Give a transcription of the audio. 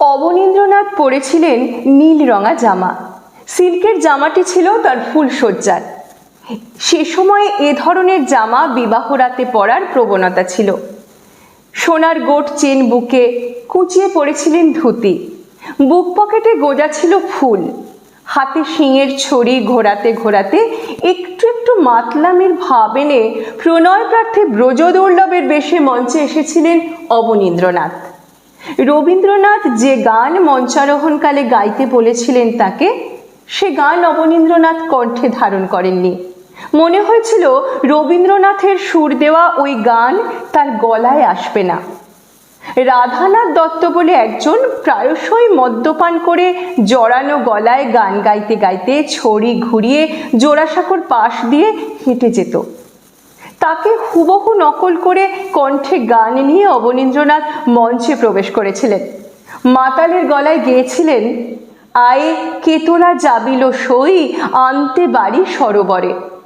অবনীন্দ্রনাথ পরেছিলেন নীল রঙা জামা। সিল্কের জামাটি ছিল তার ফুলসজ্জার সে সময়ে এ ধরনের জামা বিবাহ রাতে পরার প্রবণতা ছিল। সোনার গোট চেন বুকে কুচিয়ে পড়েছিলেন ধুতি। বুক পকেটে গোজা ছিল ফুল। হাতে শিঙের ছড়ি ঘোরাতে ঘোরাতে একটু একটু মাতলামির ভাব এনে প্রণয় প্রার্থী ব্রজদুর্লভের বেশে মঞ্চে এসেছিলেন অবনীন্দ্রনাথ। রবীন্দ্রনাথ যে গান মঞ্চারোহণকালে গাইতে বলেছিলেন তাকে, সে গান অবনীন্দ্রনাথ কণ্ঠে ধারণ করেননি। মনে হয়েছিল রবীন্দ্রনাথের সুর দেওয়া ওই গান তার গলায় আসবে না। রাধানাথ দত্ত বলে একজন প্রায়শই মদ্যপান করে জড়ানো গলায় গান গাইতে গাইতে ছড়ি ঘুরিয়ে জোড়াসাঁকোর পাশ দিয়ে হেঁটে যেত। তাকে হুবহু নকল করে কণ্ঠে গান নিয়ে অবনীন্দ্রনাথ মঞ্চে প্রবেশ করেছিলেন। মাতালের গলায় গেয়েছিলেন, আয় কেতলা যাবিল সই, আনতে বাড়ি সরোবরে।